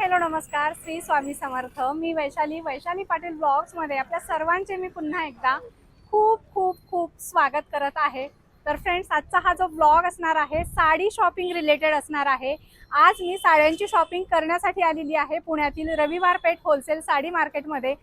Hello नमस्कार. श्री स्वामी समर्थ. मी वैशाली वैशाली पाटील ब्लॉग्समध्ये आपल्या सर्वांचे मी पुन्हा एकदा खूप खूप खूप स्वागत करत आहे. तर फ्रेंड्स आजचा हा जो ब्लॉग असणार आहे साडी शॉपिंग रिलेटेड असणार आहे. आज मी साड्यांची शॉपिंग करण्यासाठी आलेली आहे पुण्यातील रविवार पेठ होलसेल साडी मार्केटमध्ये.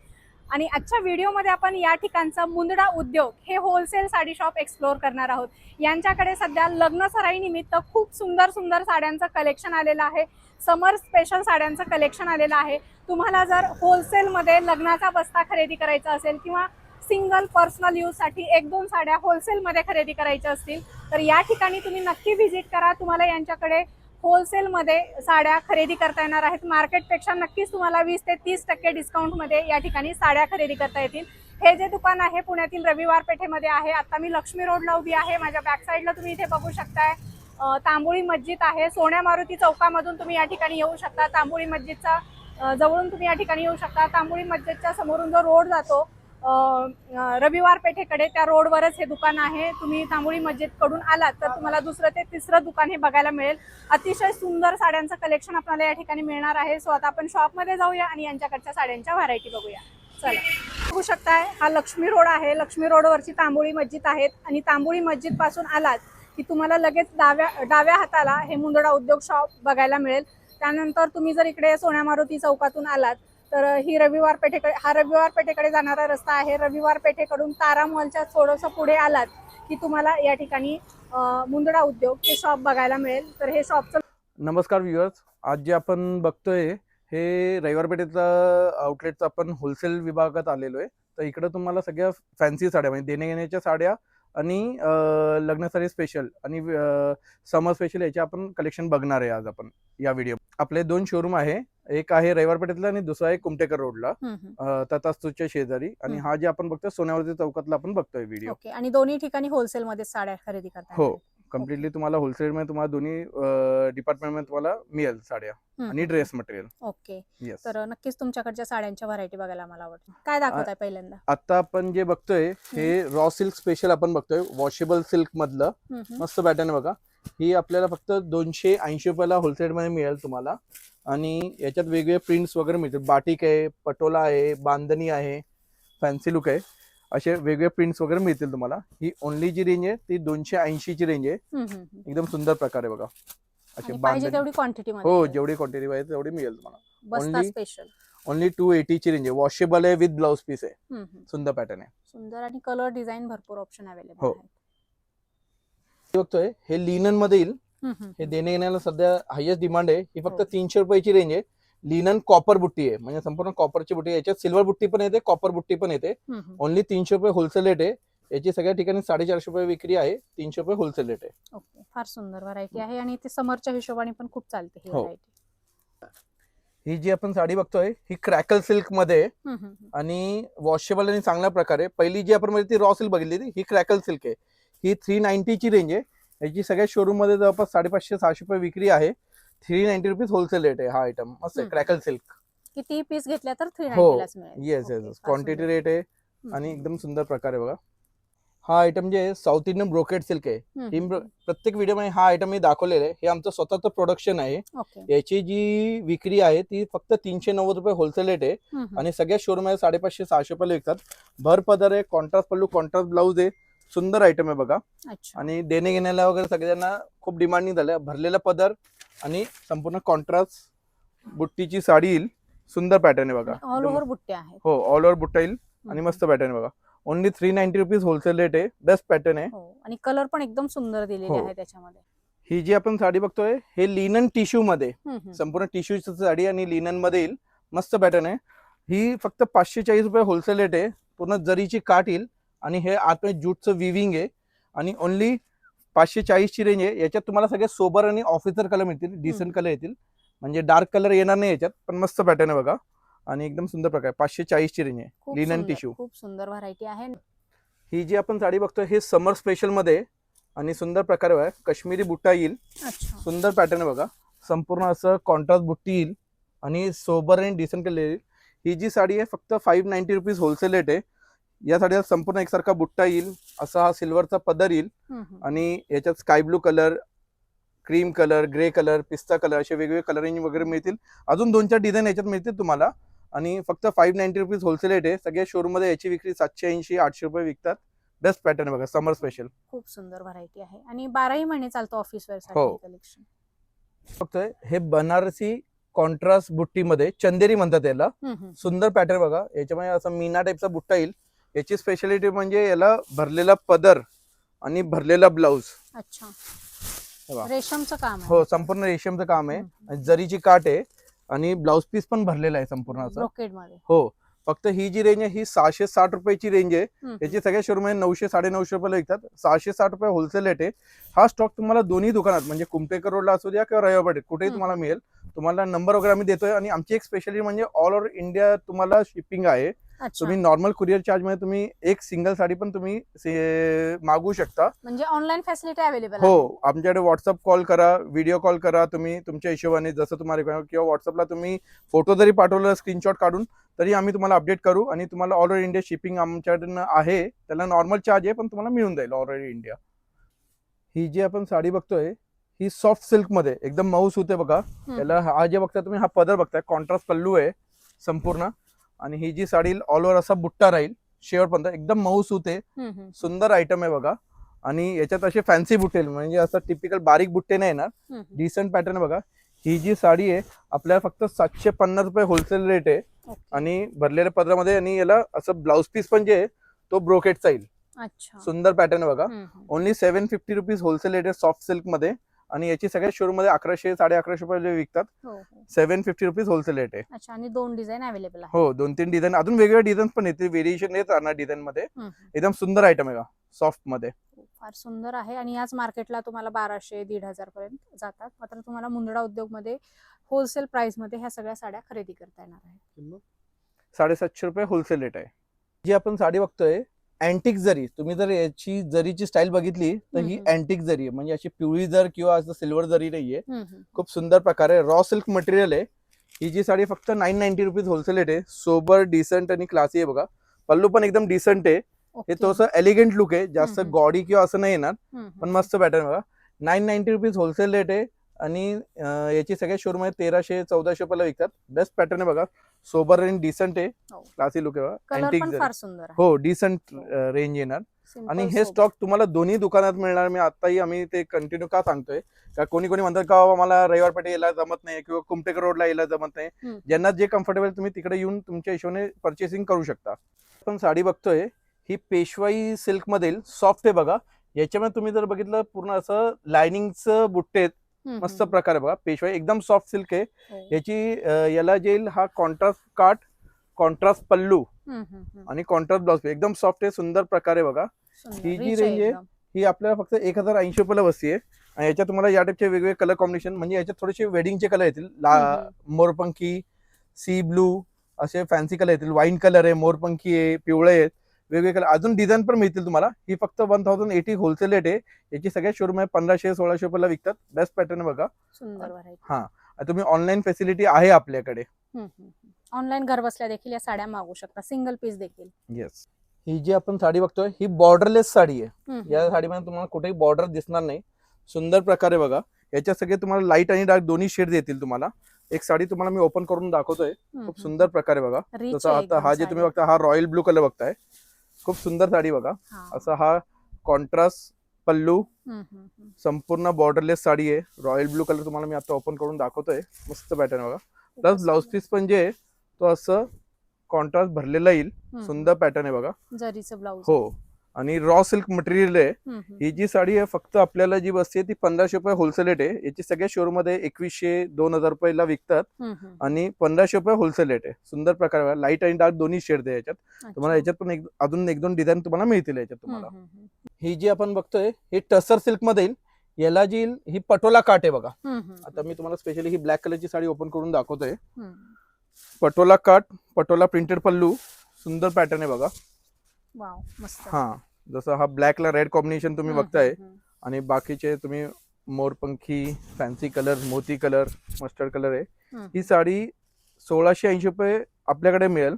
आणि आजच्या व्हिडिओमध्ये आपण या ठिकाणचा मुंदडा उद्योग हे होलसेल साडी शॉप एक्सप्लोअर करणार आहोत. यांच्याकडे सध्या लग्न सराईनिमित्त खूप सुंदर सुंदर साड्यांचं कलेक्शन आलेलं आहे. समर स्पेशल साड्यांचं कलेक्शन आलेलं आहे. तुम्हाला जर होलसेलमध्ये लग्नाचा बस्ता खरेदी करायचा असेल किंवा सिंगल पर्सनल यूजसाठी एक दोन साड्या होलसेलमध्ये खरेदी करायच्या असतील तर या ठिकाणी तुम्ही नक्की व्हिजिट करा. तुम्हाला यांच्याकडे होलसेलमध्ये साड्या खरेदी करता येणार आहेत. मार्केटपेक्षा नक्कीच तुम्हाला वीस ते तीस टक्के डिस्काउंटमध्ये या ठिकाणी साड्या खरेदी करता येतील. हे जे दुकान आहे पुण्यातील रविवार पेठेमध्ये आहे. आता मी लक्ष्मी रोडला उभी आहे. माझ्या बॅक साईडला तुम्ही इथे बघू शकताय. तांबुळी तांबोळी मस्जिद आहे. सोन्या मारुती चौकामधून तुम्ही या ठिकाणी येऊ शकता. तांबोळी मस्जिदचा जवळून तुम्ही या ठिकाणी येऊ शकता. तांबोळी मस्जिदच्या समोरून जो रोड जातो रविवार पेठेकडे त्या रोडवरच हे दुकान आहे. तुम्ही तांबोळी मस्जिदकडून आलात तर तुम्हाला दुसरं ते तिसरं दुकान हे बघायला मिळेल. अतिशय सुंदर साड्यांचं कलेक्शन आपल्याला या ठिकाणी मिळणार आहे. सो आता आपण शॉपमध्ये जाऊया आणि यांच्याकडच्या साड्यांच्या व्हरायटी बघूया. चला. बघू शकताय हा लक्ष्मी रोड आहे. लक्ष्मी रोडवरची तांबोळी मस्जिद आहेत आणि तांबोळी मस्जिदपासून आलात की तुम्हाला लगेच डाव्या डाव्या हाताला हे मुंदडा उद्योग शॉप बघायला मिळेल. त्यानंतर तुम्ही जर इकडे सोन्या मारुती चौकातून आलात तर ही रविवार पेठेकडे हा रविवार पेठेकडे जाणारा रस्ता आहे. रविवार पेठेकडून तारा मॉलच्या थोडंसं पुढे आलात की तुम्हाला या ठिकाणी मुंदडा उद्योग हे शॉप बघायला मिळेल. तर हे शॉपचं नमस्कार व्ह्युअर्स आज जे आपण बघतोय हे रविवार पेठेचं आउटलेटचं आपण होलसेल विभागात आलेलो आहे. तर इकडं तुम्हाला सगळ्या फॅन्सी साड्या म्हणजे देणे घेण्याच्या साड्या आणि लग्नासाठी स्पेशल आणि समर स्पेशल याचे आपण कलेक्शन बघणार आहे आज आपण या व्हिडिओ आपले दोन शोरूम आहे. एक आहे रविवार पेठेतला आणि दुसरा आहे कुमटेकर रोडला. अं, तथास्तूच्या शेजारी. आणि. हा. जे आपण बघतोय सोन्यावरती चौकातला आपण बघतोय व्हिडिओ ओके. आणि दोन्ही ठिकाणी होलसेलमध्ये साड्या खरेदी करता हो. कम्प्लिटली तुम्हाला होलसेल मध्ये तुम्हाला दोन्ही डिपार्टमेंटमध्ये तुम्हाला मिळेल साड्या. आणि ड्रेस मटेरियल ओके येस तर नक्कीच तुमच्याकडच्या साड्यांच्या व्हरायटी बघायला मला आवडतं. काय दाखवत आहे पहिल्यांदा? आता आपण जे बघतोय हे रॉ सिल्क स्पेशल आपण बघतोय वॉशेबल सिल्क मधलं. मस्त पॅटर्न बघा. ही आपल्याला फक्त दोनशे ऐंशी रुपयाला होलसेल मध्ये मिळेल तुम्हाला. आणि याच्यात वेगवेगळे प्रिंट्स वगैरे मिळतील. बाटिक आहे पटोला आहे बांधणी आहे फॅन्सी लुक आहे. असे वेगवेगळे प्रिंट्स वगैरे मिळतील तुम्हाला. ही ओनली जी रेंज आहे ती दोनशे ऐंशी ची रेंज आहे. एकदम सुंदर प्रकारे बघा. असे तेवढी क्वांटिटी हो जेवढी क्वांटिटी पाहिजे तेवढी मिळेल तुम्हाला. स्पेशल ओनली टू ची रेंज आहे. वॉशेबल आहे विथ ब्लाउज पीस आहे. सुंदर पॅटर्न आहे. सुंदर आणि कलर डिझाईन भरपूर ऑप्शन अवेलेबल हो. हे बघतोय हे लिननमध्ये येईल. हे. देणे घेण्याला सध्या हायेस्ट डिमांड आहे. ही फक्त हो. तीनशे रुपयाची रेंज आहे. लिनन कॉपर बुट्टी आहे. म्हणजे संपूर्ण कॉपरची बुट्टी आहे. याच्यात सिल्वर बुट्टी पण येते कॉपर बुट्टी पण येते. ओनली तीनशे रुपये होलसेल रेट आहे. याची सगळ्या ठिकाणी साडेचारशे रुपये विक्री आहे. तीनशे रुपये होलसेल रेट आहे. ओके. फार सुंदर व्हरायटी आहे आणि ते समरच्या हिशोबाने पण खूप चालते ही हो. व्हरायटी ही जी आपण साडी बघतोय ही क्रॅकल सिल्कमध्ये आहे. आणि वॉशेबल आणि चांगल्या प्रकारे पहिली जी आपण म्हणजे ती रॉ सिल्क बघितली ती ही क्रॅकल सिल्क आहे. ही थ्री नाईन्टीची रेंज आहे. याची सगळ्या शोरूममध्ये जवळपास साडेपाचशे सहाशे रुपये विक्री आहे. Three ninety rupees wholesale rate आहे हा आयटम मस्त आहे. Crackle silk. किती पीस घेतल्या तर थ्री हो. Yes yes quantity. रेट आहे आणि एकदम सुंदर प्रकारे बघा. हा आयटम जे आहे साऊथ इंडियन ब्रोकेट सिल्क आहे. प्रत्येक व्हिडिओमध्ये हा आयटम मी दाखवलेला आहे. हे आमचं स्वतःचं प्रोडक्शन आहे. याची जी विक्री आहे ती फक्त तीनशे नव्वद रुपये होलसेल रेट आहे. आणि सगळ्या शोरूममध्ये साडेपाचशे सहाशे रुपयाला विकतात. भर पदर आहे कॉन्ट्रास्ट पल्लू कॉन्ट्रास्ट ब्लाऊज आहे. सुंदर आयटम आहे बघा. अच्छा. आणि देणे घेण्याला वगैरे सगळ्यांना खूप डिमांडिंग झालं भरलेला पदर आणि संपूर्ण कॉन्ट्रास्ट बुट्टीची साडी येईल. सुंदर पॅटर्न आहे बघा. ऑल ओव्हर बुट्ट्या आहेत. हो ऑल ओव्हर बुट्टा येईल आणि. मस्त पॅटर्न बघा. Only three ninety rupees wholesale rate आहे. बेस्ट पॅटर्न आहे. हो आणि कलर पण एकदम सुंदर दिलेले हो. आहे त्याच्यामध्ये. ही जी आपण साडी बघतोय हे लिनन टिश्यू मध्ये. संपूर्ण टिश्यूची साडी आणि लिननमध्ये येईल. मस्त पॅटर्न आहे. ही फक्त पाचशे चाळीस रुपये होलसेल रेट आहे. पूर्ण जरीची काठ येईल. आणि हे आतमध्ये ज्यूटचं विविंग आहे. आणि ओनली पाचशे चाळीसची रेंज आहे. याच्यात तुम्हाला सगळे सोबर आणि ऑफिसर कलर मिळतील. डिसेंट कलर येतील. म्हणजे डार्क कलर येणार नाही याच्यात पण मस्त पॅटर्न आहे बघा. आणि एकदम सुंदर प्रकार पाचशे चाळीसची रेंज आहे. लिनन टिश्यू खूप सुंदर व्हरायटी आहे. ही जी आपण साडी बघतोय हे समर स्पेशलमध्ये आहे. आणि सुंदर प्रकारे आहे काश्मीरी बुट्टा येईल. सुंदर पॅटर्न आहे बघा. संपूर्ण असं कॉन्ट्रास्ट बुट्टी येईल. आणि सोबर आणि डिसेंट कलर येईल. ही जी साडी आहे फक्त five ninety rupees wholesale rate आहे. या साडीला संपूर्ण एकसारखा बुट्टा येईल असा हा सिल्वरचा पदर येईल. आणि याच्यात sky blue colour cream colour grey colour पिस्ता कलर असे वेगवेगळे कलरिंग वगैरे मिळतील. अजून दोन चार डिझाईन याच्यात मिळतील तुम्हाला. आणि फक्त five ninety rupees wholesale rate आहे. सगळ्या शोरूममध्ये याची विक्री सातशे ऐंशी आठशे रुपये विकतात. बेस्ट पॅटर्न बघा समर स्पेशल खूप सुंदर व्हरायटी आहे. आणि बाराही महिने चालतो ऑफिस वेअर हो. साठी कलेक्शन फक्त हे बनारसी कॉन्ट्रास्ट बुट्टीमध्ये चंदेरी म्हणतात याला. सुंदर पॅटर्न बघा. याच्यामध्ये असं मीना टाईपचा बुट्टा येईल. याची स्पेशालिटी म्हणजे याला भरलेला पदर आणि भरलेला ब्लाऊज अच्छा. रेशमचं काम आहे. हो संपूर्ण रेशमचं काम आहे. जरीची काट आहे आणि ब्लाऊज पीस पण भरलेला आहे संपूर्ण हो फक्त ही जी रेंज आहे ही सहाशे साठ रुपयाची रेंज आहे. याची सगळ्या शोरूम नऊशे साडे नऊशे रुपयाला विकतात. सहाशे साठ रुपये होलसेल रेट आहे. हा स्टॉक तुम्हाला दोन्ही दुकानात म्हणजे कुमटेकर रोडला असू द्या किंवा रविवार कुठेही. तुम्हाला मिळेल. तुम्हाला नंबर वगैरे आम्ही देतोय. आणि आमची एक स्पेशालिटी म्हणजे ऑल ओव्हर इंडिया तुम्हाला शिपिंग आहे. तुम्ही नॉर्मल कुरिअर चार्जमध्ये तुम्ही एक सिंगल साडी पण तुम्ही मागवू शकता. म्हणजे ऑनलाईन फॅसिलिटी अवेलेबल हो आमच्याकडे व्हॉट्सअप कॉल करा व्हिडिओ कॉल करा तुम्ही तुमच्या हिशोबाने जसं तुम्हाला किंवा व्हॉट्सअपला तुम्ही फोटो जरी पाठवलं स्क्रीनशॉट काढून तरी आम्ही तुम्हाला अपडेट करू आणि तुम्हाला ऑल ओव्हर इंडिया शिपिंग आमच्याकडनं आहे. त्याला नॉर्मल चार्ज आहे पण तुम्हाला मिळून जाईल ऑल ओव्हर इंडिया ही जी आपण साडी बघतोय ही सॉफ्ट सिल्कमध्ये एकदम मऊ सूत आहे बघा. याला हा जे बघताय तुम्ही हा पदर बघताय. कॉन्ट्रास्ट पल्लू आहे संपूर्ण. आणि ही जी साडी ऑल ओव्हर असा बुट्टा राहील शेवटपर्यंत एकदम मऊ सूत आहे सुंदर आयटम आहे बघा. आणि याच्यात असे फॅन्सी बुट्टे. म्हणजे असं टिपिकल बारीक बुट्टे नाही येणार. डिसेंट पॅटर्न बघा. ही जी साडी आहे आपल्याला फक्त सातशे पन्नास रुपये होलसेल रेट आहे. आणि भरलेल्या पदरामध्ये आणि याला असं ब्लाउज पीस पण जे आहे तो ब्रोकेटचा येईल सुंदर पॅटर्न बघा. Only seven fifty rupees wholesale rate आहे सॉफ्ट सिल्कमध्ये. आणि याची सगळ्या शोरूममध्ये अकराशे साडे अकराशे रुपये विकतात हो, हो. Seven fifty rupees wholesale rate आहे. अच्छा आणि दोन डिझाईन अवेलेबल आहे हो दोन तीन डिझाईन अजून वेगवेगळे डिझाईन पण येतील व्हेरिएशन येत राहणार डिझाईन मध्ये. एकदम सुंदर आयटम आहे का सॉफ्टमध्ये. फार सुंदर आहे. आणि याच मार्केटला तुम्हाला बाराशे दीड हजार पर्यंत जातात. मात्र तुम्हाला मुंदडा उद्योगमध्ये होलसेल प्राइसमध्ये ह्या सगळ्या साड्या खरेदी करता येणार आहेत. साडेसातशे रुपये होलसेल रेट आहे. जी आपण साडी बघतोय अँटिक जरी तुम्ही जर याची जरीची स्टाईल बघितली तर ही. अँटिक जरी आहे म्हणजे अशी पिवळी जर किंवा असं सिल्वर जरी नाहीये. खूप सुंदर प्रकारे रॉ सिल्क मटेरियल आहे ही जी साडी फक्त nine ninety rupees wholesale rate आहे सोबर डिसंट आणि क्लासी आहे बघा पल्लू पण एकदम डिसंट आहे हे. थोडंसं एलिगंट लुक आहे जास्त. गॉडी किंवा असं नाही येणार. पण मस्त पॅटर्न बघा nine ninety rupees wholesale rate आहे आणि याची सगळ्या शोरूम आहे तेराशे चौदाशे रुपयाला विकतात. बेस्ट पॅटर्न आहे बघा. सोबर आणि डिसंट आहे. हो. क्लासी लुक आहे पण हो डिसंट रेंज येणार. Simple आणि हे. स्टॉक तुम्हाला दोन्ही दुकानात मिळणार. मी आताही आम्ही ते कंटिन्यू का सांगतोय? का कोणी कोणी म्हणतात का मला रविवार पेठे यायला जमत नाही किंवा कुमटेकर रोडला यायला जमत नाही. ज्यांना जे कम्फर्टेबल तुम्ही तिकडे येऊन तुमच्या हिशोबाने परचेसिंग करू शकता. आपण साडी बघतोय. ही पेशवाई सिल्क मधील सॉफ्ट आहे बघा. याच्यामध्ये तुम्ही जर बघितलं पूर्ण असं लायनिंगचं बुट्टे आहेत. मस्त. प्रकार आहे बघा पेशवाई एकदम सॉफ्ट सिल्क आहे हो. याची याला जे येईल हा कॉन्ट्रास्ट काट कॉन्ट्रास्ट पल्लू. आणि कॉन्ट्रास्ट ब्लाउज एकदम सॉफ्ट आहे सुंदर प्रकारे बघा. ही जी range आहे. ही आपल्याला फक्त एक हजार ऐंशी रुपयाला बसते आणि याच्यात तुम्हाला या टाईपचे वेगवेगळे कलर कॉम्बिनेशन म्हणजे याच्यात थोडेसे वेडिंगचे कलर येतील. मोरपंखी सी ब्लू असे फॅन्सी कलर येतील वाईन कलर आहे मोरपंखी आहे पिवळे आहेत वेगवेगळे कलर अजून डिझाईन पण मिळतील तुम्हाला. ही फक्त one thousand eighty wholesale rate आहे. याची सगळ्या शोरूम आहे पंधराशे सोळाशे रुपयाला विकतात. बेस्ट पॅटर्न बघा. हा. तुम्ही ऑनलाईन फॅसिलिटी आहे आपल्याकडे. ऑनलाईन घर बसल्या देखील या साड्या मागू शकता. सिंगल पीस देखील. येस ही जी आपण साडी बघतोय ही बॉर्डरलेस साडी आहे. या. साडीमध्ये तुम्हाला कुठेही बॉर्डर दिसणार नाही. सुंदर प्रकारे बघा. याच्यात सगळे तुम्हाला लाइट आणि डार्क दोन्ही शेड येतील तुम्हाला. एक साडी तुम्हाला मी ओपन करून दाखवतोय. खूप. सुंदर प्रकारे बघा. जसं आता हा जे. तुम्ही बघता हा रॉयल ब्लू कलर बघताय. खूप सुंदर साडी बघा. असा हा कॉन्ट्रास्ट पल्लू. संपूर्ण बॉर्डरलेस साडी आहे. रॉयल ब्लू कलर तुम्हाला मी आता ओपन करून दाखवतोय. मस्त पॅटर्न बघा. प्लस ब्लाउज सुंदर. पीस पण जे तो असं कॉन्ट्रास्ट भरलेला येईल. सुंदर पॅटर्न आहे बघा. जरीचं ब्लाऊज हो. आणि रॉ सिल्क मटेरियल आहे. ही जी साडी आहे फक्त आपल्याला जी बसते ती पंधराशे रुपये होलसेल रेट आहे. याची सगळ्या शोरूममध्ये एकवीसशे दोन हजार रुपयाला विकतात. आणि पंधराशे रुपये होलसेल रेट आहे. सुंदर प्रकार लाइट आणि डार्क दोन्ही शेड आहे याच्यात. तुम्हाला याच्यात पण एक अजून एक दोन डिझाईन तुम्हाला मिळतील याच्यात तुम्हाला. ही जी आपण बघतोय ही टसर सिल्कमध्ये येईल याला जी ही पटोला काट आहे बघा. आता मी तुम्हाला स्पेशली ही ब्लॅक कलरची साडी ओपन करून दाखवतोय. पटोला काट पटोला प्रिंटेड पल्लू. सुंदर पॅटर्न आहे बघा. वाव मस्त. हा जसं हा ब्लॅकला रेड कॉम्बिनेशन तुम्ही बघताय. आणि बाकीचे तुम्ही मोरपंखी फॅन्सी कलर मोती कलर मस्टर्ड कलर आहे. ही साडी सोळाशे ऐंशी रुपये आपल्याकडे मिळेल.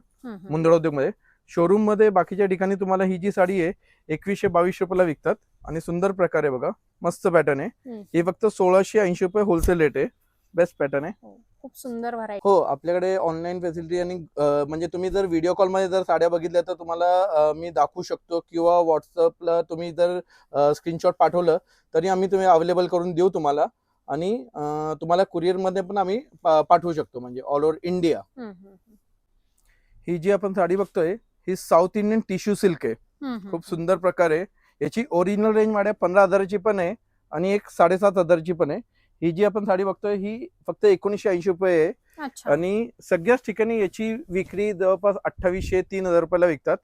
मुंदडा उद्योगमध्ये. शोरूममध्ये बाकीच्या ठिकाणी तुम्हाला ही जी साडी आहे एकवीसशे बावीसशे रुपयाला विकतात आणि सुंदर प्रकारे बघा मस्त पॅटर्न आहे. ही फक्त सोळाशे ऐंशी रुपये होलसेल रेट आहे. बेस्ट पॅटर्न आहे. हो, खूप सुंदर व्हरायटी. हो आपल्याकडे ऑनलाईन फॅसिलिटी आणि म्हणजे तुम्ही जर व्हिडिओ कॉलमध्ये जर साड्या बघितल्या तर तुम्हाला मी दाखवू शकतो किंवा व्हॉट्सअपला तुम्ही जर स्क्रीनशॉट पाठवलं तरी आम्ही तुम्ही अवेलेबल करून देऊ तुम्हाला. आणि तुम्हाला कुरिअरमध्ये पण आम्ही पाठवू शकतो म्हणजे ऑल ओव्हर इंडिया ही जी आपण साडी बघतोय ही साऊथ इंडियन टिश्यू सिल्क आहे. खूप सुंदर प्रकार आहे. याची ओरिजिनल रेंज माझ्या पंधरा हजाराची पण आहे आणि एक साडेसात हजारची पण आहे. ही जी आपण साडी बघतोय ही फक्त एकोणीसशे ऐंशी रुपये आहे. अच्छा. आणि सगळ्याच ठिकाणी याची विक्री जवळपास अठ्ठावीसशे तीन हजार रुपयाला विकतात.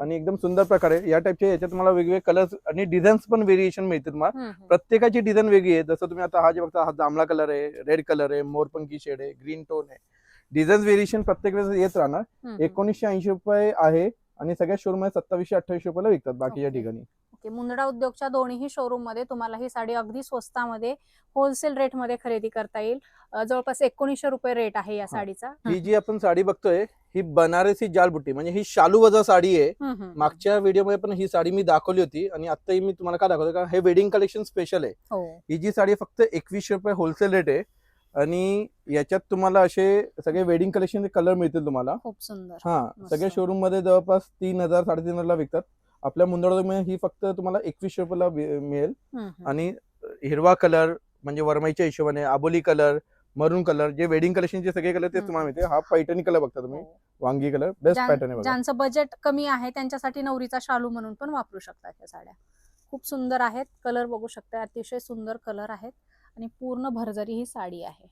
आणि एकदम सुंदर प्रकारे या टाईपचे याच्यात तुम्हाला वेगवेगळे कलर्स आणि डिझाईन्स पण व्हेरिएशन मिळतील तुम्हाला. प्रत्येकाची डिझाईन वेगळी आहे. जसं तुम्ही आता हा जे बघता हा जांभळा कलर आहे रेड कलर आहे मोरपंखी शेड आहे ग्रीन टोन आहे. डिझाईन व्हेरिएशन प्रत्येक वेळेस येत राहणार. एकोणीसशे ऐंशी रुपये आहे आणि सगळ्या शोरूम सत्तावीसशे अठ्ठावीसशे रुपयाला विकतात बाकीच्या. ठिकाणी. ओके. मुंदडा उद्योगच्या दोन्ही शोरूममध्ये तुम्हाला ही साडी अगदी स्वस्तामध्ये होलसेल रेटमध्ये खरेदी करता येईल. जवळपास एकोणीसशे रुपये रेट आहे या साडीचा. ही जी आपण साडी बघतोय ही बनारसी जाल बुट्टी म्हणजे ही शालू वजा साडी आहे. मागच्या व्हिडिओमध्ये पण ही साडी मी दाखवली होती आणि आताही मी तुम्हाला का दाखवतो कारण हे वेडिंग कलेक्शन स्पेशल आहे. हो. ही जी साडी फक्त एकवीसशे रुपये होलसेल रेट आहे. आणि याच्यात तुम्हाला असे सगळे वेडिंग कलेक्शनचे कलर मिळतील तुम्हाला. खूप सुंदर. हा. सगळ्या शोरूममध्ये जवळपास तीन हजार साडेतीन हजारला विकतात. आपल्या मुंदडमध्ये ही फक्त तुम्हाला एकवीसशे रुपयाला मिळेल. आणि हिरवा कलर म्हणजे वरमाईच्या हिशोबाने आबोली कलर मरून कलर जे वेडिंग कलेक्शनचे सगळे कलर ते. तुम्हाला मिळते हा पैठणी कलर बघता तुम्ही. हो. वांगी कलर बेस्ट पॅटर्न आहे ज्यांचं बजेट कमी आहे त्यांच्यासाठी नवरीचा शालू म्हणून पण वापरू शकतात या साड्या. खूप सुंदर आहेत. कलर बघू शकता अतिशय सुंदर कलर आहेत. आणि पूर्ण भरजरी ही साडी आहे.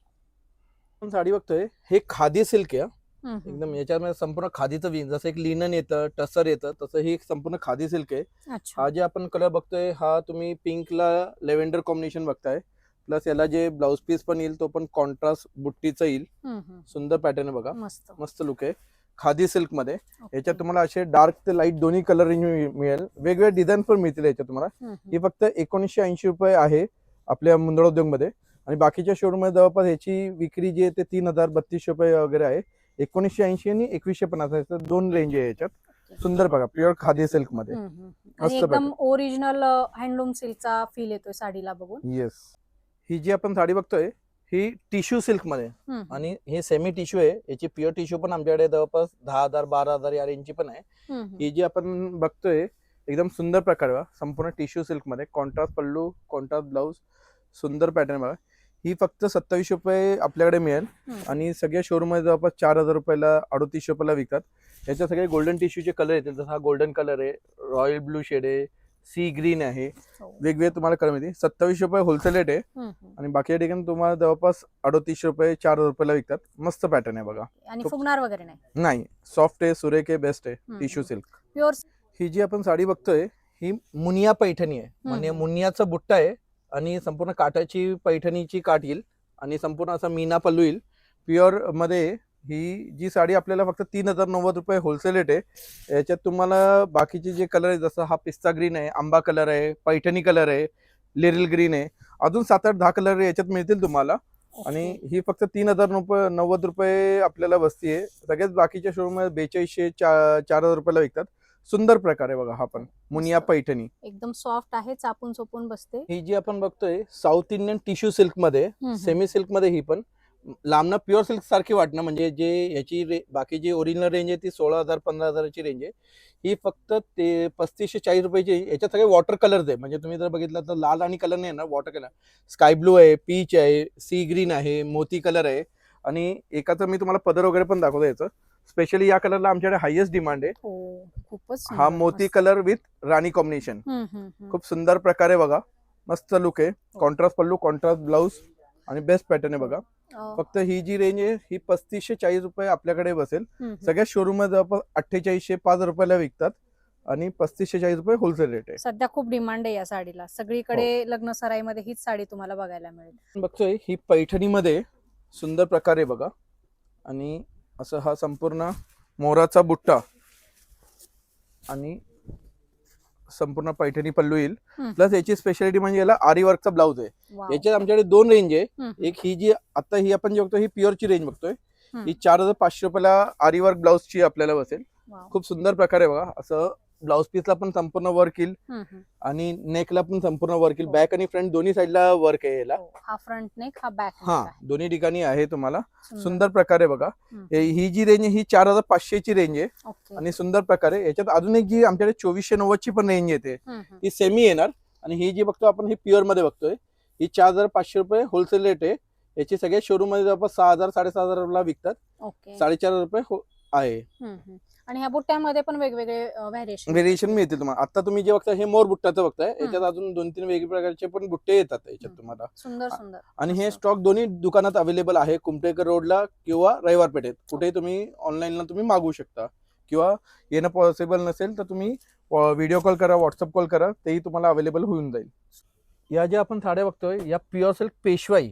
साडी बघतोय. हे खादी सिल्क आहे. एकदम याच्यामध्ये संपूर्ण खादीचं विण जसं एक लिनन येतं टसर येतं तसं ही एक संपूर्ण खादी सिल्क आहे. अच्छा. हा जे आपण कलर बघतोय हा तुम्ही पिंकला लेव्हेंडर कॉम्बिनेशन बघताय. प्लस याला जे ब्लाउज पीस पण येईल तो पण कॉन्ट्रास्ट बुट्टीचा येईल. सुंदर पॅटर्न बघा. मस्त. मस्त लुक आहे. खादी सिल्कमध्ये. याच्यात तुम्हाला असे डार्क ते लाइट दोन्ही कलर मिळेल. वेगवेगळे डिझाईन पण मिळतील याच्यात तुम्हाला. ही फक्त एकोणीसशे ऐंशी रुपये आहे आपल्या मुंदळ उद्योगमध्ये आणि बाकीच्या शोरूममध्ये जवळपास याची विक्री जी आहे ते तीन हजार बत्तीसशे रुपये वगैरे आहे. एकोणीसशे ऐंशी आणि एकवीसशे पन्नास दोन रेंज आहे याच्यात. सुंदर बघा प्युअर खादी सिल्कमध्ये एकदम ओरिजिनल हँडलूम सिल्कचा फील येतोय साडीला बघून. येस ही जी आपण साडी बघतोय ही टिश्यू सिल्कमध्ये आणि हे सेमी टिश्यू आहे याची प्युअर टिश्यू पण आमच्याकडे जवळपास दहा हजार बारा हजार या रेंजची पण आहे. ही जी आपण बघतोय एकदम सुंदर प्रकार बघा. संपूर्ण टिश्यू सिल्कमध्ये कॉन्ट्रास्ट पल्लू कॉन्ट्रास्ट ब्लाऊज सुंदर पॅटर्न बघा. ही फक्त सत्तावीसशे रुपये आपल्याकडे मिळेल. आणि सगळ्या शोरूममध्ये जवळपास चार हजार रुपयाला अडतीसशे रुपयाला विकतात. याच्या सगळे गोल्डन टिश्यूचे कलर येतील. जसा हा गोल्डन कलर आहे रॉयल ब्लू शेड आहे सी ग्रीन आहे. हो. वेगवेगळे तुम्हाला कलर मिळतील. सत्तावीसशे रुपये होलसेल रेट आहे. आणि बाकी ठिकाणी तुम्हाला जवळपास अडतीसशे रुपये चार हजार रुपयाला विकतात. मस्त पॅटर्न आहे बघा. आणि फुगणार वगैरे नाही? नाही. सॉफ्ट आहे सुरेख आहे बेस्ट आहे. टिश्यू. सिल्क प्युअर ही जी आपण साडी बघतोय ही मुनिया पैठणी आहे. म्हणजे. मुनियाचा बुट्टा आहे. आणि संपूर्ण काठाची पैठणीची काठ येईल आणि संपूर्ण असा मीना पल्लू येईल. प्युअरमध्ये ही जी साडी आपल्याला फक्त तीन हजार नव्वद रुपये होलसेल रेट आहे. याच्यात तुम्हाला बाकीचे जे कलर आहे जसं हा पिस्ता ग्रीन आहे आंबा कलर आहे पैठणी कलर आहे लिरिल ग्रीन आहे. अजून सात आठ दहा कलर याच्यात मिळतील तुम्हाला. आणि ही फक्त तीन हजार रुपये नव्वद रुपये आपल्याला बसती आहे. सगळ्याच बाकीच्या शोरूम बेचाळीसशे चा- चार हजार रुपयाला विकतात. सुंदर प्रकार आहे बघा हा पण. मुनिया. पैठणी. एकदम सॉफ्ट आहे चापून चोपून बसते. ही जी आपण बघतोय साऊथ इंडियन टिश्यू सिल्कमध्ये. सेमी सिल्कमध्ये ही पण लांबना प्युअर सिल्क सारखी वाटणं म्हणजे जे याची रे- बाकी जी ओरिजिनल रेंज आहे ती सोळा हजार पंधरा हजाराची रेंज आहे. ही फक्त ते पस्तीसशे चाळीस रुपयाची. याच्यात सगळे वॉटर कलर्स आहे. म्हणजे तुम्ही जर बघितलं तर लाल आणि कलर नाही ना वॉटर कलर स्काय ब्लू आहे पीच आहे सी ग्रीन आहे मोती कलर आहे. आणि एकाचं मी तुम्हाला पदर वगैरे पण दाखवतो याचं. स्पेशली या कलरला आमच्याकडे हायेस्ट डिमांड आहे. हो खूपच हा मोती. कलर विथ राणी कॉम्बिनेशन. खूप सुंदर प्रकारे बघा. मस्त लुक आहे. हो. कॉन्ट्रास्ट पल्लू कॉन्ट्रास्ट ब्लाऊज आणि बेस्ट पॅटर्न आहे बघा. फक्त ही जी रेंज आहे ही पस्तीसशे चाळीस रुपये आपल्याकडे बसेल. सगळ्या शोरूममध्ये जवळपास अठ्ठेचाळीसशे पाच रुपयाला विकतात आणि पस्तीसशे चाळीस रुपये होलसेल रेट आहे. सध्या खूप डिमांड आहे या साडीला. सगळीकडे हो. लग्न सराईमध्ये हीच साडी तुम्हाला बघायला मिळेल. बघतोय ही पैठणीमध्ये सुंदर प्रकारे बघा. आणि असं हा संपूर्ण मोराचा बुट्टा आणि संपूर्ण पैठणी पल्लू येईल. प्लस याची स्पेशालिटी म्हणजे याला आरी वर्कचा ब्लाऊज आहे. याच्यात आमच्याकडे दोन रेंज आहे एक ही जी आता ही आपण जी बघतो ही प्युअरची रेंज बघतोय. ही चार हजार पाचशे रुपयाला आरी वर्क ब्लाऊजची आपल्याला बसेल. खूप सुंदर प्रकारे बघा असं ब्लाउज पीसला पण संपूर्ण वर्क येईल. आणि नेकला पण संपूर्ण वर्क येईल. हो. बॅक आणि फ्रंट दोन्ही साईडला वर्क आहे याला. हो, हा फ्रंट नेक हा बॅक हा दोन्ही ठिकाणी आहे तुम्हाला. सुंदर. प्रकारे बघा. हे- ही जी रेंज आहे ही चार हजार पाचशे ची रेंज आहे. आणि सुंदर प्रकारे याच्यात अजून एक जी आमच्याकडे चोवीसशे नव्वद ची पण रेंज येते. ती सेमी येणार. आणि ही जी बघतो आपण ही प्युअरमध्ये बघतोय. ही चार हजार पाचशे रुपये होलसेल रेट आहे. याची सगळ्या शोरूममध्ये जवळपास सहा हजार साडेसहा हजारला विकतात. साडेचार हजार रुपये हो- आहे. आणि ह्या बुट्ट्यामध्ये पण वेगवेगळे व्हॅरिएशन व्हेरिएशन मिळते तुम्हाला. आता तुम्ही जे बघताय हे मोर बुट्टाचं बघताय. याच्यात अजून दोन तीन वेगवेगळ्या प्रकारचे पण बुट्टे येतात याच्यात. तुम्हाला. सुंदर सुंदर. आणि हे. स्टॉक दोन्ही दुकानात अवेलेबल आहे कुमटेकर रोडला किंवा रविवार पेठेत कुठेही तुम्ही ऑनलाईनला तुम्ही मागवू शकता. किंवा येणं पॉसिबल नसेल तर तुम्ही व्हिडिओ कॉल करा व्हॉट्सअप कॉल करा तेही तुम्हाला अवेलेबल होऊन जाईल. या ज्या आपण साड्या बघतोय या प्युअर सिल्क पेशवाई.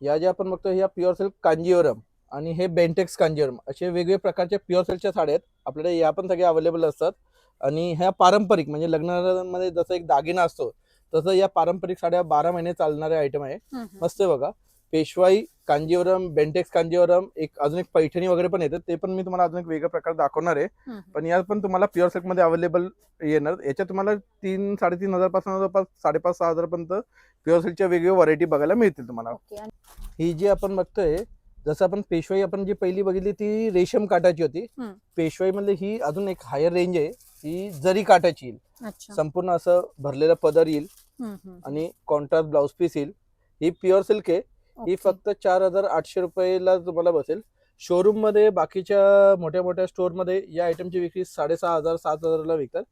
या ज्या आपण बघतोय या प्युअर सिल्क कांजीवरम. आणि हे बेंटेक्स कांजीवरम असे वेगवेगळे प्रकारच्या प्युअर सिल्कच्या साड्या आहेत. आपल्याकडे या पण सगळ्या अवेलेबल असतात. आणि ह्या पारंपरिक म्हणजे लग्नामध्ये जसं एक दागिना असतो तसं या पारंपरिक साड्या बारा महिने चालणारे आयटम आहे. मस्त आहे बघा. पेशवाई कांजीवरम बेंटेक्स कांजीवरम एक अजून एक पैठणी वगैरे पण येतात. ते पण मी तुम्हाला अजून एक वेगळा प्रकार दाखवणार आहे. पण या पण तुम्हाला प्युअर सिल्कमध्ये अवेलेबल येणार. याच्यात तुम्हाला तीन साडेतीन हजारपासून जवळपास साडेपाच सहा हजार पर्यंत प्युअर सिल्कच्या वेगवेगळ्या व्हरायटी बघायला मिळतील तुम्हाला. ही जी आपण बघतोय जसं आपण पेशवाई आपण जी पहिली बघितली ती रेशम काटाची होती. पेशवाई मधली ही अजून एक हायर रेंज आहे. ही जरी काटाची येईल संपूर्ण असं भरलेलं पदर येईल. आणि कॉन्ट्रास्ट ब्लाउज पीस येईल. ही प्युअर सिल्क आहे. ही. फक्त चार हजार आठशे रुपयाला तुम्हाला बसेल. शोरूममध्ये बाकीच्या मोठ्या मोठ्या स्टोअरमध्ये या आयटमची विक्री साडेसहा हजार सात हजारला विकतात.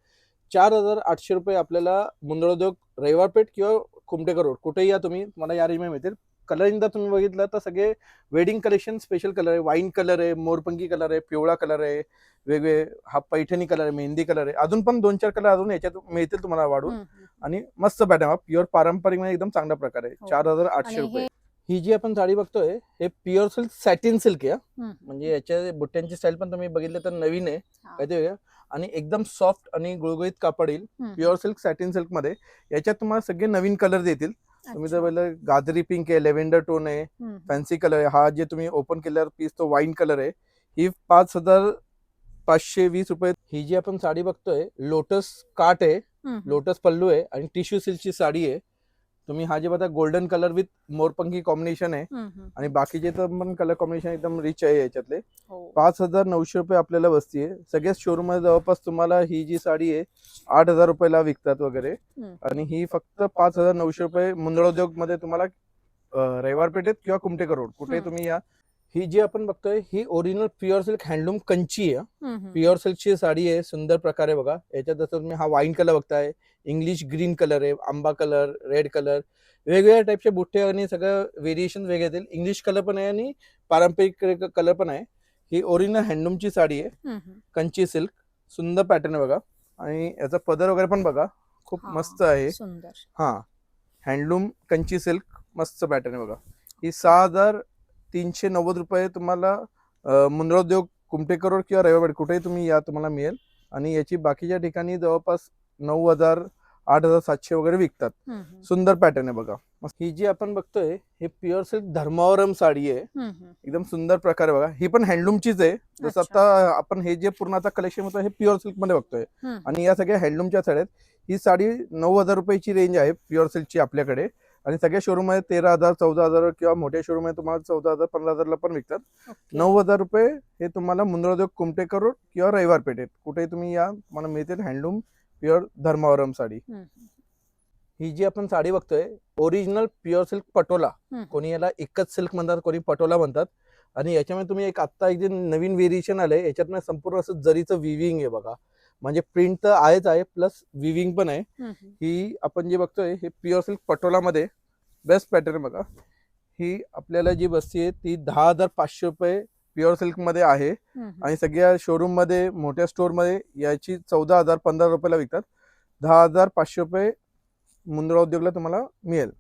चार हजार आठशे रुपये आपल्याला मुंदळोद्योग रविवारपेठ किंवा कुमटेकर रोड कुठेही या तुम्ही मला या रेंजमध्ये मिळतील. कलरिंग जर तुम्ही बघितलं तर सगळे वेडिंग कलेक्शन स्पेशल कलर आहे वाईन कलर आहे मोरपंखी कलर आहे पिवळा कलर आहे वेगळे हा पैठणी कलर आहे मेहंदी कलर आहे अजून पण दोन चार कलर अजून याच्यात मिळतील तुम्हाला वाढून. आणि मस्त पॅटर्न हा प्युअर पारंपरिकमध्ये एकदम चांगला प्रकार आहे हो. चार हजार आठशे रुपये हे जी आपण साडी बघतोय हे प्युअर सिल्क सॅटिन सिल्क आहे. म्हणजे याच्या बुट्ट्यांची स्टाईल पण तुम्ही बघितलं तर नवीन आहे. काहीतरी. आणि एकदम सॉफ्ट आणि गुळगुळीत कापड येईल. प्युअर सिल्क सॅटिन सिल्कमध्ये याच्यात तुम्हाला सगळे नवीन कलर देतील तुम्ही जर. पहिलं गाजरी पिंक आहे लेव्हेंडर टोन आहे. फॅन्सी कलर आहे हा जे तुम्ही ओपन केल्यावर पीस तो वाईन कलर आहे ही पाच हजार पाचशे वीस रुपये ही जी आपण साडी बघतोय लोटस काट आहे. लोटस पल्लू आहे आणि टिश्यू सिल्कची साडी आहे तुम्ही हा जे बघा गोल्डन कलर विथ मोरपंखी कॉम्बिनेशन आहे. आणि बाकीचे तर पण कलर कॉम्बिनेशन एकदम रिच आहे याच्यातले हो. पाच हजार नऊशे रुपये आपल्याला बसतीये सगळ्याच शोरूममध्ये जवळपास तुम्हाला ही जी साडी आहे आठ हजार रुपयाला विकतात वगैरे. आणि ही फक्त पाच हजार नऊशे रुपये मुंदळोद्योगमध्ये तुम्हाला रविवार पेठेत किंवा कुमटेकर रोड कुठे. तुम्ही या ही जी आपण बघतोय ही original pure silk handloom Kanchi आहे. प्युअर सिल्कची साडी आहे सुंदर प्रकारे बघा. याच्यात जसं तुम्ही हा वाईन कलर बघताय इंग्लिश ग्रीन कलर आहे आंबा कलर रेड कलर वेगवेगळ्या टाईपचे बुट्टे आणि सगळं व्हेरिएशन वेगळे येतील. इंग्लिश कलर पण आहे आणि पारंपरिक कलर पण आहे. ही ओरिजिनल हँडलूमची साडी आहे. कंची सिल्क सुंदर पॅटर्न आहे बघा. आणि याचा पदर वगैरे पण बघा. खूप मस्त आहे. सुंदर. हा. हँडलूम कंची सिल्क मस्त पॅटर्न आहे बघा. ही सहा हजार तीनशे नव्वद रुपये तुम्हाला मुंद्रोद्योग कुमटेकर रोड किंवा रविवार कुठेही तुम्ही या तुम्हाला मिळेल आणि याची बाकीच्या ठिकाणी जवळपास नऊ हजार आठ हजार सातशे वगैरे विकतात. सुंदर पॅटर्न आहे बघा. ही जी आपण बघतोय हे प्युअर सिल्क धर्मावरम साडी आहे. एकदम सुंदर प्रकारे बघा ही पण हँडलूमचीच आहे जसं. आता आपण हे जे पूर्ण आता कलेक्शन होतं हे प्युअर सिल्कमध्ये बघतोय. आणि या सगळ्या हँडलूमच्या साड्या आहेत ही साडी नऊ हजार रुपयाची रेंज आहे प्युअर सिल्कची आपल्याकडे आणि सगळ्या शोरूममध्ये तेरा हजार चौदा हजार किंवा मोठ्या शोरूममध्ये तुम्हाला चौदा हजार पंधरा हजारला पण विकतात. नऊ हजार रुपये हे तुम्हाला मुंद्रोद्योग कुमटेकर रोड किंवा रविवार पेठेत कुठेही तुम्ही या तुम्हाला मिळतील हँडलूम प्युअर धर्मावरम साडी. ही जी आपण साडी बघतोय ओरिजिनल प्युअर सिल्क पटोला. कोणी याला एकच सिल्क म्हणतात कोणी पटोला म्हणतात आणि याच्यामध्ये तुम्ही एक आत्ता एक जे नवीन व्हेरिएशन आलंय याच्यात संपूर्ण असं जरीचं विविंग आहे बघा म्हणजे प्रिंट तर आहेच आहे प्लस विविंग पण आहे. ही आपण जे बघतोय हे प्युअर सिल्क पटोलामध्ये बेस्ट पॅटर्न बघा ही आपल्याला जी बसती ती दहा हजार पाचशे रुपये प्युअर सिल्कमध्ये आहे हम्म, हम्म. आणि सगळ्या शोरूममध्ये मोठ्या स्टोअरमध्ये याची चौदा हजार पंधरा रुपयाला विकतात दहा हजार पाचशे रुपये मुंद्रा उद्योगला तुम्हाला मिळेल.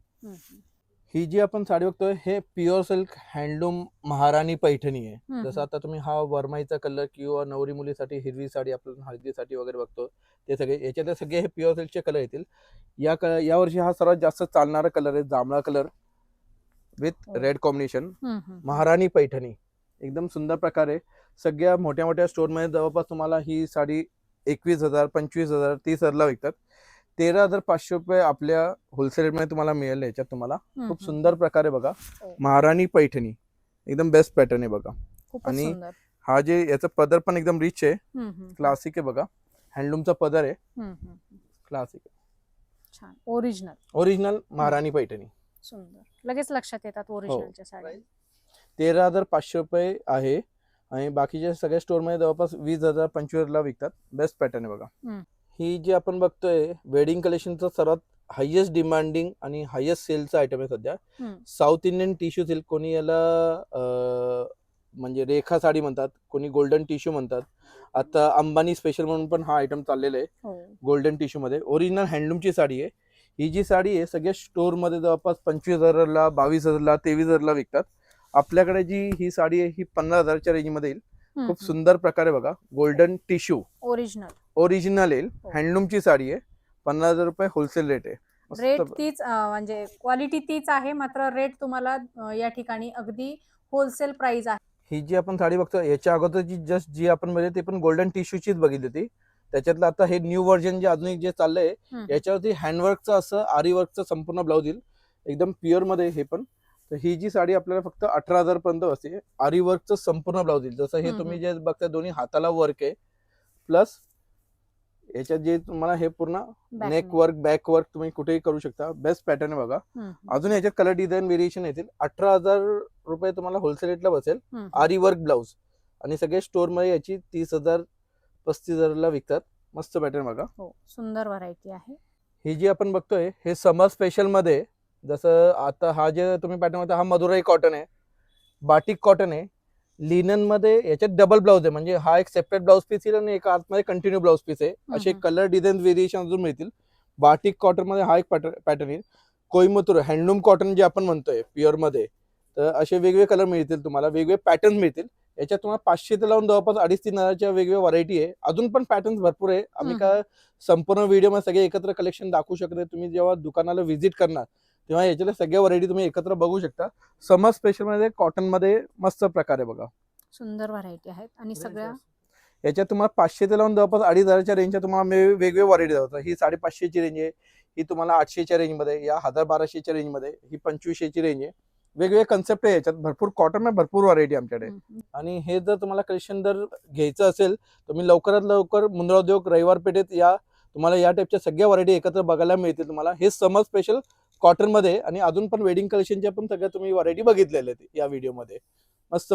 ही जी आपण साडी बघतोय हे प्युअर सिल्क हँडलूम महाराणी पैठणी आहे. जसं आता तुम्ही हा वरमाईचा कलर किंवा नवरी मुलीसाठी हिरवी साडी आपण हळदीसाठी वगैरे बघतो ते सगळे याच्यात सगळे हे प्युअर सिल्कचे कलर येतील. या क यावर्षी हा सर्वात जास्त चालणारा कलर आहे जांभळा कलर विथ. Red combination. महाराणी पैठणी. एकदम सुंदर प्रकारे सगळ्या मोठ्या मोठ्या स्टोअरमध्ये जवळपास तुम्हाला ही साडी एकवीस हजार पंचवीस हजार तीस हजारला विकतात. तेरा हजार पाचशे रुपये आपल्या होलसेल रेटमध्ये तुम्हाला मिळेल याच्यात तुम्हाला. खूप. सुंदर प्रकारे बघा. हो. महाराणी पैठणी. एकदम बेस्ट पॅटर्न आहे बघा. आणि सुंदर. हा जे याचा पदर पण एकदम रिच आहे. क्लासिक आहे बघा. हँडलूमचा पदर आहे. क्लासिक छान. ओरिजिनल ओरिजिनल महाराणी पैठणी. सुंदर. लगेच लक्षात येतात हो. ओरिजिनलच्या साड्या. तेरा हजार पाचशे रुपये आहे. आणि बाकीच्या सगळ्या स्टोअरमध्ये जवळपास वीस हजार पंचवीस हजारला विकतात. बेस्ट पॅटर्न आहे बघा. ही जी आपण बघतोय वेडिंग कलेक्शनचं सर्वात हायेस्ट डिमांडिंग आणि हायेस्ट सेलचं आयटम आहे सध्या. साऊथ इंडियन टिश्यू सिल्क कोणी याला म्हणजे रेखा साडी म्हणतात कोणी गोल्डन टिश्यू म्हणतात. आता अंबानी स्पेशल म्हणून पण हा आयटम चाललेला आहे. हो. गोल्डन टिश्यू मध्ये. ओरिजिनल हँडलूमची साडी आहे. ही जी साडी आहे सगळ्या स्टोअरमध्ये जवळपास पंचवीस हजारला बावीस हजारला तेवीस हजारला विकतात. आपल्याकडे जी ही साडी आहे ही पन्नास हजारच्या रेंजमध्ये येईल. खूप. सुंदर प्रकारे बघा. गोल्डन टिश्यू ओरिजिनल ओरिजिनल येईल. हो. हँडलूमची साडी आहे. पन्नास हजार रुपये होलसेल रेट आहे. रेट तीच म्हणजे क्वालिटी तीच आहे मात्र रेट तुम्हाला या ठिकाणी अगदी होलसेल प्राइस आहे. ही जी आपण साडी बघतो याच्या अगोदरची जस्ट जी आपण बघितली ते पण गोल्डन टिश्यूचीच बघितली होती. त्याच्यातलं आता हे न्यू व्हर्जन जे आधुनिक जे चाललंय. याच्यावरती हँडवर्कचं असं आरी वर्कचं संपूर्ण ब्लाऊज येईल. एकदम प्युअरमध्ये हे पण. तर ही जी साडी आपल्याला फक्त अठरा हजार पर्यंत बसते. आरी वर्कचं संपूर्ण ब्लाऊज येईल. जसं हे तुम्ही जे बघता दोन्ही हाताला वर्क आहे. प्लस याच्यात जे तुम्हाला हे पूर्ण नेक. वर्क बॅक वर्क तुम्ही कुठेही करू शकता. बेस्ट पॅटर्न आहे बघा. अजून याच्यात कलर डिझाईन व्हेरिएशन येतील. अठरा हजार रुपये तुम्हाला होलसेल रेटला बसेल. आरी वर्क ब्लाऊज आणि सगळे स्टोरमध्ये याची तीस हजार पस्तीस हजारला विकतात. मस्त पॅटर्न बघा. हो सुंदर व्हरायटी आहे. ही जी आपण बघतोय हे समर स्पेशलमध्ये जसं आता हा जे तुम्ही पॅटर्न होता हा मधुराई कॉटन आहे. बाटिक कॉटन आहे. लिननमध्ये याच्यात डबल ब्लाऊज आहे. म्हणजे हा एक सेपरेट ब्लाऊज पीस येईल आणि एक आतमध्ये कंटिन्यू ब्लाऊज पीस आहे. असे. कलर डिझाईन व्हेरिएशन अजून मिळतील. बाटिक कॉटनमध्ये हा एक पॅटर्न येईल. कोईमतूर हँडलूम कॉटन जे आपण म्हणतोय प्युअरमध्ये तर असे वेगवेगळे कलर मिळतील तुम्हाला. वेगवेगळे पॅटर्न मिळतील. याच्यात तुम्हाला पाचशे ते लावून जवळपास अडीच तीन हजारच्या वेगवेगळ्या व्हरायटी आहे. अजून पण पॅटर्न भरपूर आहे. आम्ही. काय संपूर्ण व्हिडिओमध्ये सगळे एकत्र कलेक्शन दाखवू शकत तुम्ही जेव्हा दुकानाला व्हिजिट करणार तेव्हा याच्यातल्या सगळ्या व्हरायटी तुम्ही एकत्र बघू शकता. समर स्पेशलमध्ये कॉटनमध्ये मस्त प्रकारे बघा. सुंदर व्हरायटी आहेत आणि सगळ्या याच्यात तुम्हाला पाचशे ते लावून जवळपास अडीच हजारच्या रेंजच्या तुम्हाला मे- वेगवेगळे व्हरायटी जातात ही साडेपाचशेची रेंज आहे ही तुम्हाला आठशेच्या रेंजमध्ये या हजार बाराशेच्या रेंजमध्ये ही पंचवीसशेची रेंज आहे. वेगवेगळे कन्सेप्ट आहे याच्यात. भरपूर कॉटनमध्ये भरपूर व्हरायटी आमच्याकडे. आणि हे जर तुम्हाला कलेक्शन जर घ्यायचं असेल तर मी लवकरात लवकर मुंद्रा उद्योग रविवार पेठेत या तुम्हाला या टाईपच्या सगळ्या व्हरायटी एकत्र बघायला मिळतील तुम्हाला. हे समर स्पेशल कॉटनमध्ये आणि अजून पण वेडिंग कलेक्शनच्या पण सगळ्या तुम्ही व्हरायटी बघितलेल्या आहेत या व्हिडिओमध्ये मस्त